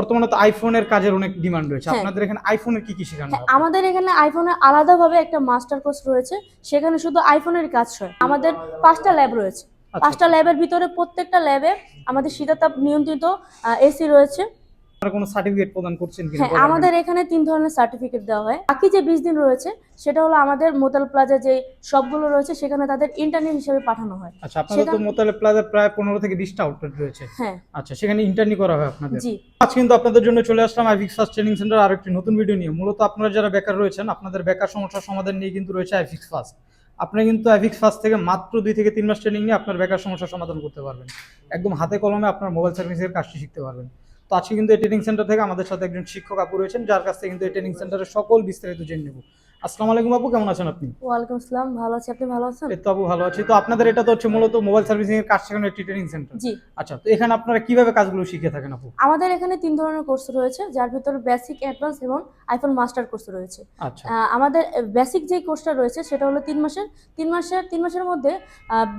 বর্তমানে তো আইফোনের কাজের অনেক ডিমান্ড রয়েছে। হ্যাঁ। আপনাদের এখানে আইফোনের কি কি শেখানো হ্যাঁ হয় আমাদের এখানে আইফোনের আলাদাভাবে একটা মাস্টার কোর্স রয়েছে। সেখানে শুধু আইফোনের কাজ হয়। আমাদের পাঁচটা ল্যাব রয়েছে। আচ্ছা, পাঁচটা ল্যাবের ভিতরে প্রত্যেকটা ল্যাবে আমাদের শীতাতাপ নিয়ন্ত্রিত এসি রয়েছে। আপনারা কোনো সার্টিফিকেট প্রদান করছেন কিনা? হ্যাঁ আমাদের এখানে তিন ধরনের সার্টিফিকেট দেওয়া হয়। বাকি যে বিশ দিন রয়েছে সেটা হলো আমাদের মোতাল প্লাজা যে সবগুলো রয়েছে সেখানে তাদের হিসেবে পাঠানো হয়। আচ্ছা আপনাদের তো মোতালে প্লাজা প্রায় পনেরো থেকে বিশটা আউটলেট রয়েছে। হ্যাঁ। আচ্ছা সেখানে ইন্টারনি করা হয় আপনাদের? জি। আজ কিন্তু আপনাদের জন্য চলে আসলাম আইফিক্স ফার্স্ট ট্রেনিং সেন্টার আর একটি নতুন ভিডিও নিয়ে। মূলত আপনারা যারা বেকার রয়েছেন আপনাদের বেকার সমস্যার সমাধান নিয়ে কিন্তু রয়েছে আইফিক্স ফার্স্ট আপনি কিন্তু আইফিক্স ফার্স্ট থেকে মাত্র দুই থেকে তিন মাস ট্রেনিং নিয়ে আপনার বেকার সমস্যার সমাধান করতে পারবেন। একদম হাতে কলমে আপনার মোবাইল সার্ভিসের কাজটি শিখতে পারবেন। তো আজকে কিন্তু এই ট্রেনিং সেন্টার থেকে আমাদের সাথে একজন শিক্ষক আপু রয়েছেন, যার কাছ থেকে কিন্তু এই ট্রেনিং সেন্টারের সকল বিস্তারিত জেনে নেব। আসসালামু আলাইকুম আপু কেমন আছেন আপনি? ওয়ালাইকুম আসসালাম ভালো আছি। আপনি ভালো আছেন? এই তো আপু ভালো আছি। তো আপনাদের এটা তো হচ্ছে মূলত মোবাইল সার্ভিসিং এর কাজ শেখানোর একটি ট্রেনিং সেন্টার জি। আচ্ছা তো এখানে আপনারা কীভাবে কাজগুলো শিখে থাকেন আপু? আমাদের এখানে তিন ধরনের কোর্স রয়েছে যার ভিতরে বেসিক অ্যাডভান্স এবং আইফোন মাস্টার কোর্স রয়েছে। আচ্ছা। আমাদের বেসিক যে কোর্সটা রয়েছে সেটা হলো তিন মাসের। তিন মাসের তিন মাসের মধ্যে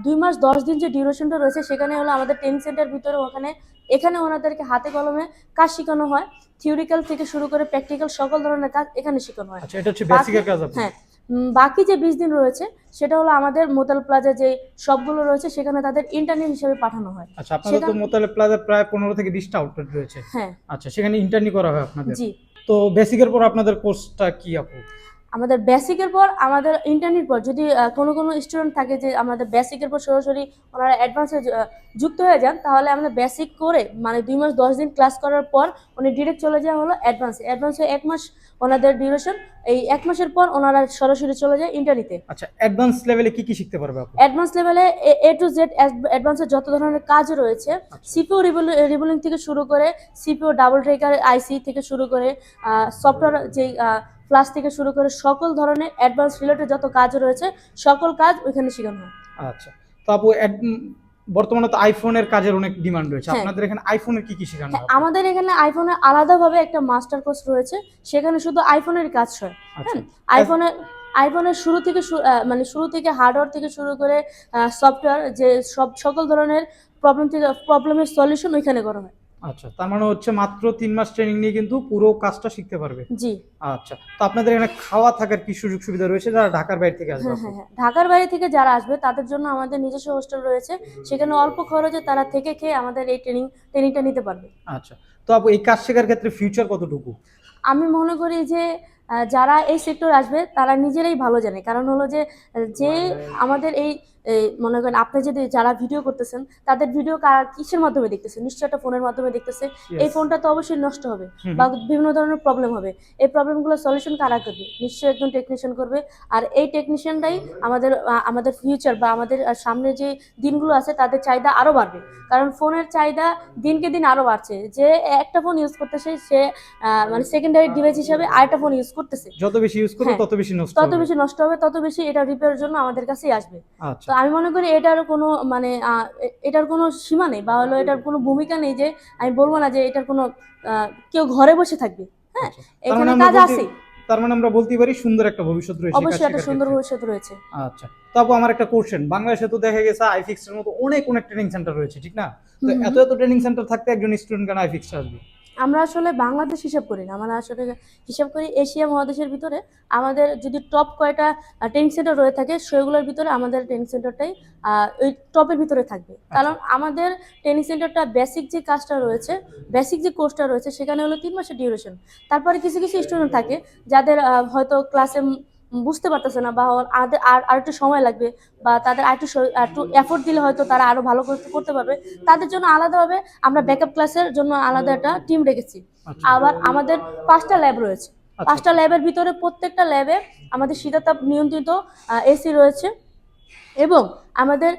দুই মাস দশ দিন যে ডিউরেশনটা রয়েছে সেখানে হলো আমাদের ট্রেনিং সেন্টার ভিতরে ওখানে এখানে ওনাদেরকে হাতে কলমে কাজ শেখানো হয়। থিওরিক্যাল থেকে শুরু করে প্র্যাকটিক্যাল সকল ধরনের কাজ এখানে শেখানো হয়। আচ্ছা এটা হচ্ছে বেসিকের কাজ হ্যাঁ বাকি যে বিশ দিন রয়েছে সেটা হলো আমাদের মোতাল প্লাজা যে সবগুলো রয়েছে সেখানে তাদের ইন্টারনি হিসেবে পাঠানো হয়। আচ্ছা আপনাদের তো মোতাল প্লাজা প্রায় পনেরো থেকে বিশটা আউটলেট রয়েছে। হ্যাঁ। আচ্ছা সেখানে ইন্টারনি করা হয় আপনাদের। জি। তো বেসিকের পর আপনাদের কোর্সটা কি আপু? আমাদের বেসিকের পর আমাদের ইন্টারনেট পর যদি কোনো কোনো স্টুডেন্ট থাকে যে আমাদের বেসিকের পর সরাসরি ওনারা অ্যাডভান্সে যুক্ত হয়ে যান তাহলে আমাদের বেসিক করে মানে দুই মাস দশ দিন ক্লাস করার পর উনি ডিরেক্ট চলে যাওয়া হলো অ্যাডভান্সে অ্যাডভান্সে এক মাস ওনাদের ডিউরেশন এই এক মাসের পর ওনারা সরাসরি চলে যায় ইন্টারনিতে আচ্ছা অ্যাডভান্স লেভেলে কি কি শিখতে পারবে অ্যাডভান্স লেভেলে এ টু জেড অ্যাডভান্সের যত ধরনের কাজ রয়েছে আচ্ছা। সিপিও রিবলিং থেকে শুরু করে সিপিও ডাবল ট্রেকার আইসি থেকে শুরু করে সফটওয়্যার যে ক্লাস থেকে শুরু করে সকল ধরনের অ্যাডভান্স রিলেটেড যত কাজ রয়েছে সকল কাজ ওইখানে শেখানো হয়। আচ্ছা। তো আপু বর্তমানে তো আইফোনের কাজের অনেক ডিমান্ড রয়েছে। হ্যাঁ। আপনাদের এখানে আইফোনের কি কি শেখানো হ্যাঁ হয়? আমাদের এখানে আইফোনের আলাদাভাবে একটা মাস্টার কোর্স রয়েছে। সেখানে শুধু আইফোনের কাজ হয়। আচ্ছা। হ্যাঁ আইফোনের আইফোনের শুরু থেকে মানে শুরু থেকে হার্ডওয়্যার থেকে শুরু করে সফটওয়্যার যে সব সকল ধরনের প্রবলেম থেকে প্রবলেমের সলিউশন ওইখানে করা হয়। আচ্ছা তার মানে হচ্ছে মাত্র তিন মাস ট্রেনিং নিয়ে কিন্তু পুরো কাজটা শিখতে পারবে? জি। আচ্ছা তো আপনাদের এখানে খাওয়া থাকার কি সুযোগ সুবিধা রয়েছে? যারা ঢাকার বাইরে থেকে আসবে হ্যাঁ হ্যাঁ হ্যাঁ। ঢাকার বাইরে থেকে যারা আসবে তাদের জন্য আমাদের নিজস্ব হোস্টেল রয়েছে। সেখানে অল্প খরচে তারা থেকে খেয়ে আমাদের এই ট্রেনিং ট্রেনিংটা নিতে পারবে। আচ্ছা তো আপু এই কাজ শেখার ক্ষেত্রে ফিউচার কতটুকু? আমি মনে করি যে যারা এই সেক্টর আসবে তারা নিজেরাই ভালো জানে। কারণ হলো যে যে আমাদের এই মনে করেন আপনি যদি যারা ভিডিও করতেছেন তাদের ভিডিও কিসের মাধ্যমে দেখতেছে? নিশ্চয়ই একটা ফোনের মাধ্যমে দেখতেছে। এই ফোনটা তো অবশ্যই নষ্ট হবে বা বিভিন্ন ধরনের প্রবলেম হবে। এই প্রবলেমগুলো সলিউশন কারা করবে? নিশ্চয়ই একজন টেকনিশিয়ান করবে। আর এই টেকনিশিয়ানটাই আমাদের আমাদের ফিউচার বা আমাদের সামনে যে দিনগুলো আছে তাদের চাহিদা আরও বাড়বে। কারণ ফোনের চাহিদা দিনকে দিন আরও বাড়ছে। যে একটা ফোন ইউজ করতেছে সে মানে সেকেন্ডারি ডিভাইস হিসাবে আরেকটা ফোন ইউজ করতেছে। যত বেশি ইউজ করবে হ্যাঁ। তত বেশি নষ্ট তত বেশি নষ্ট হবে তত বেশি এটা রিপেয়ারের জন্য আমাদের কাছেই আসবে। আচ্ছা। তো আমি মনে করি এটার কোনো মানে এটার কোনো সীমা নেই বা হলো এটার কোনো ভূমিকা নেই যে আমি বলব না যে এটার কোনো কেউ ঘরে বসে থাকবে। হ্যাঁ? আচ্ছা। এখানে মানে কাজ বলতে- আছে। তার মানে আমরা বলতেই পারি সুন্দর একটা ভবিষ্যৎ রয়েছে অবশ্যই একটা সুন্দর ভবিষ্যৎ রয়েছে। আচ্ছা। তো আপু আমার একটা কোশ্চেন বাংলাদেশে তো দেখা গেছে আইফিক্স এর মতো অনেক অনেক ট্রেনিং সেন্টার রয়েছে ঠিক না? তো। এত এত ট্রেনিং সেন্টার থাকতে একজন স্টুডেন্ট কেন আইফিক্স আসবে? আমরা আসলে বাংলাদেশ হিসাব করি না আমরা আসলে হিসাব করি এশিয়া মহাদেশের ভিতরে। আমাদের যদি টপ কয়টা ট্রেনিং সেন্টার রয়ে থাকে সেগুলোর ভিতরে আমাদের ট্রেনিং সেন্টারটাই ওই টপের ভিতরে থাকবে। কারণ আমাদের ট্রেনিং সেন্টারটা বেসিক যে কাজটা রয়েছে বেসিক যে কোর্সটা রয়েছে সেখানে হলো তিন মাসের ডিউরেশন তারপরে কিছু কিছু স্টুডেন্ট থাকে যাদের হয়তো ক্লাসে বুঝতে পারতেছে না বা আর আর একটু সময় লাগবে বা তাদের আর একটু একটু এফোর্ট দিলে হয়তো তারা আরও ভালো করতে করতে পারবে। তাদের জন্য আলাদাভাবে আমরা ব্যাকআপ ক্লাসের জন্য আলাদা একটা টিম রেখেছি। আচ্ছা। আবার আমাদের পাঁচটা ল্যাব রয়েছে। আচ্ছা। পাঁচটা ল্যাবের ভিতরে প্রত্যেকটা ল্যাবে আমাদের শীতাতাপ নিয়ন্ত্রিত এসি রয়েছে। এবং আমাদের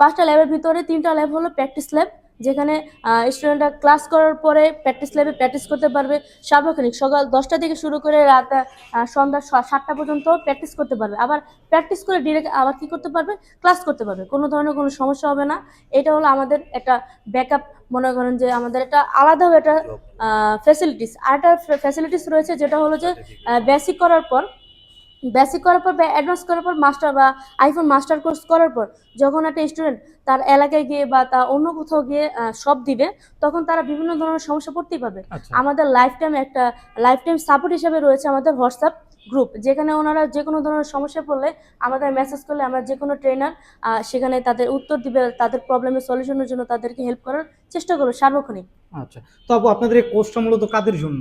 পাঁচটা ল্যাবের ভিতরে তিনটা ল্যাব হলো প্র্যাকটিস ল্যাব যেখানে স্টুডেন্টরা ক্লাস করার পরে প্র্যাকটিস ল্যাবে প্র্যাকটিস করতে পারবে। সার্বক্ষণিক সকাল দশটা থেকে শুরু করে রাত সন্ধ্যা সাতটা পর্যন্ত প্র্যাকটিস করতে পারবে। আবার প্র্যাকটিস করে ডিরেক্ট আবার কি করতে পারবে? ক্লাস করতে পারবে। কোনো ধরনের কোনো সমস্যা হবে না। এটা হলো আমাদের একটা ব্যাকআপ মনে করেন যে আমাদের একটা আলাদাও একটা ফ্যাসিলিটিস আর একটা ফ্যাসিলিটিস রয়েছে যেটা হলো যে বেসিক করার পর বেসিক করার পর বা অ্যাডভান্স করার পর মাস্টার বা আইফোন মাস্টার কোর্স করার পর যখন একটা স্টুডেন্ট তার এলাকায় গিয়ে বা তা অন্য কোথাও গিয়ে সব দিবে তখন তারা বিভিন্ন ধরনের সমস্যা পড়তেই পারবে। আচ্ছা। আমাদের লাইফ টাইম একটা লাইফ টাইম সাপোর্ট হিসেবে রয়েছে আমাদের হোয়াটসঅ্যাপ গ্রুপ যেখানে ওনারা যে কোনো ধরনের সমস্যা পড়লে আমাদের মেসেজ করলে আমরা যে কোনো ট্রেনার সেখানে তাদের উত্তর দিবে তাদের প্রবলেমের সলিউশনের জন্য তাদেরকে হেল্প করার চেষ্টা করবে সার্বক্ষণিক। আচ্ছা। তো আপু আপনাদের এই কোর্সটা মূলত কাদের জন্য?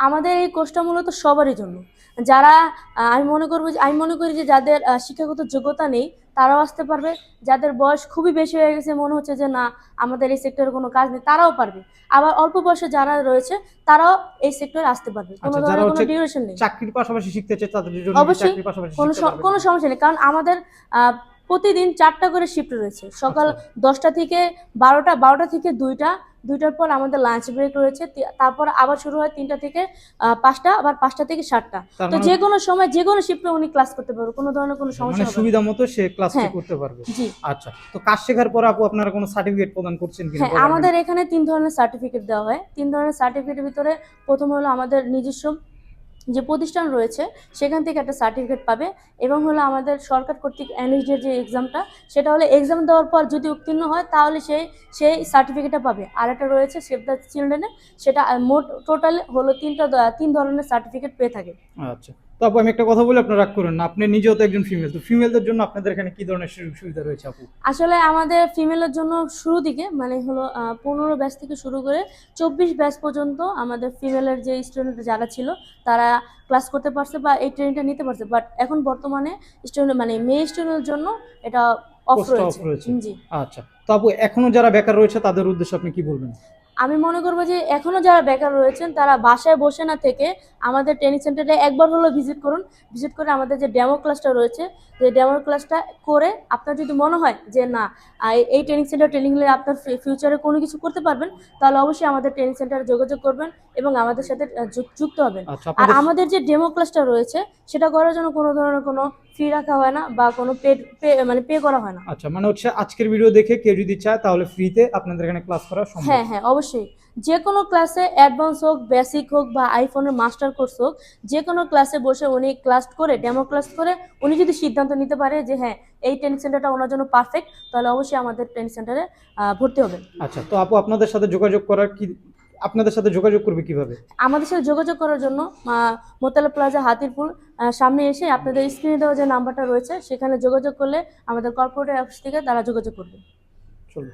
আমাদের এই কোর্সটা মূলত সবারই জন্য। যারা আমি মনে করব যে আমি মনে করি যে যাদের শিক্ষাগত যোগ্যতা নেই তারাও আসতে পারবে। যাদের বয়স খুবই বেশি হয়ে গেছে মনে হচ্ছে যে না আমাদের এই সেক্টরে কোনো কাজ নেই তারাও পারবে। আবার অল্প বয়সে যারা রয়েছে তারাও এই সেক্টরে আসতে পারবে। কোনো আচ্ছা, যারা ধরনের কোনো ডিউরেশন নেই। চাকরির পাশাপাশি শিখতে চায় তাদের জন্য অবশ্যই, কোনো সমস্যা নেই কারণ আমাদের আহ, প্রতিদিন চারটা করে শিফট রয়েছে। সকাল আচ্ছা। দশটা থেকে বারোটা বারোটা থেকে দুইটা দুইটার পর আমাদের লাঞ্চ ব্রেক রয়েছে তারপর আবার শুরু হয় তিনটা থেকে পাঁচটা আবার পাঁচটা থেকে সাতটা। তো মানে- যে কোনো সময় যে কোনো শিফটে উনি ক্লাস করতে পারবে কোনো ধরনের কোনো সমস্যা মানে হবে সুবিধা মতো সে ক্লাসটি হ্যাঁ। করতে পারবে। জি। আচ্ছা তো কাজ শেখার পর আপু আপনারা কোনো সার্টিফিকেট প্রদান করছেন কিনা? হ্যাঁ আমাদের এখানে তিন ধরনের সার্টিফিকেট দেওয়া হয়। তিন ধরনের সার্টিফিকেটের ভিতরে প্রথম হলো আমাদের নিজস্ব যে প্রতিষ্ঠান রয়েছে, সেখান থেকে একটা সার্টিফিকেট পাবে এবং হলো আমাদের সরকার কর্তৃক এনএসডি যে এক্সামটা সেটা হলে এক্সাম দেওয়ার পর যদি উত্তীর্ণ হয়, তাহলে সেই সেই সার্টিফিকেটটা পাবে। আর একটা রয়েছে সেভ দ্য চিলড্রেনের সেটা মোট টোটাল হলো তিনটা, তিন ধরনের সার্টিফিকেট পেয়ে থাকে। আচ্ছা। তো আপু আমি একটা কথা বলি আপনারা রাগ করেন না। আপনি নিজেও তো একজন ফিমেল তো ফিমেলদের জন্য আপনাদের এখানে কি ধরনের সুযোগ সুবিধা রয়েছে আপু? আসলে আমাদের ফিমেলের জন্য শুরু দিকে মানে হলো পনেরো ব্যাচ থেকে শুরু করে চব্বিশ ব্যাচ পর্যন্ত আমাদের ফিমেলের যে স্টুডেন্ট যারা ছিল তারা ক্লাস করতে পারছে বা এই ট্রেনিংটা নিতে পারছে। বাট এখন বর্তমানে স্টুডেন্ট মানে মেয়ে স্টুডেন্টের জন্য এটা অফ রয়েছে। রয়েছে। জি। আচ্ছা। তো আপু এখনও যারা বেকার রয়েছে তাদের উদ্দেশ্যে আপনি কি বলবেন? আমি মনে করব যে এখনও যারা বেকার রয়েছেন তারা বাসায় বসে না থেকে আমাদের ট্রেনিং সেন্টারে একবার হলো ভিজিট করুন। ভিজিট করে আমাদের যে ডেমো ক্লাসটা রয়েছে যে ডেমো ক্লাসটা করে আপনার যদি মনে হয় যে না এই ট্রেনিং সেন্টার ট্রেনিং নিলে আপনার ফিউচারে কোনো কিছু করতে পারবেন তাহলে অবশ্যই আমাদের ট্রেনিং সেন্টারে যোগাযোগ করবেন এবং আমাদের সাথে যুক্ত হবেন। আচ্ছা আর আমাদের যে ডেমো ক্লাসটা রয়েছে সেটা করার জন্য কোনো ধরনের কোনো ফি রাখা হয় না বা কোনো পে মানে পে করা হয় না। আচ্ছা মানে হচ্ছে আজকের ভিডিও দেখে কেউ যদি চায় তাহলে ফ্রিতে আপনাদের এখানে ক্লাস করা সম্ভব। হ্যাঁ হ্যাঁ অবশ্যই। যে কোনো ক্লাসে অ্যাডভান্স হোক বেসিক হোক বা আইফোনের মাস্টার কোর্স হোক যে কোনো ক্লাসে বসে উনি ক্লাস করে ডেমো ক্লাস করে উনি যদি সিদ্ধান্ত নিতে পারে যে হ্যাঁ এই ট্রেনিং সেন্টারটা ওনার জন্য পারফেক্ট তাহলে অবশ্যই আমাদের ট্রেনিং সেন্টারে ভর্তি হবে আচ্ছা তো আপু আপনাদের সাথে যোগাযোগ করার কি আপনাদের সাথে যোগাযোগ করবে কীভাবে? আমাদের সাথে যোগাযোগ করার জন্য মোতালা প্লাজা হাতিরপুল আহ, সামনে এসে আপনাদের স্ক্রিনে দেওয়া যে নাম্বারটা রয়েছে সেখানে যোগাযোগ করলে আমাদের কর্পোরেট অফিস থেকে তারা যোগাযোগ করবে। চলুন।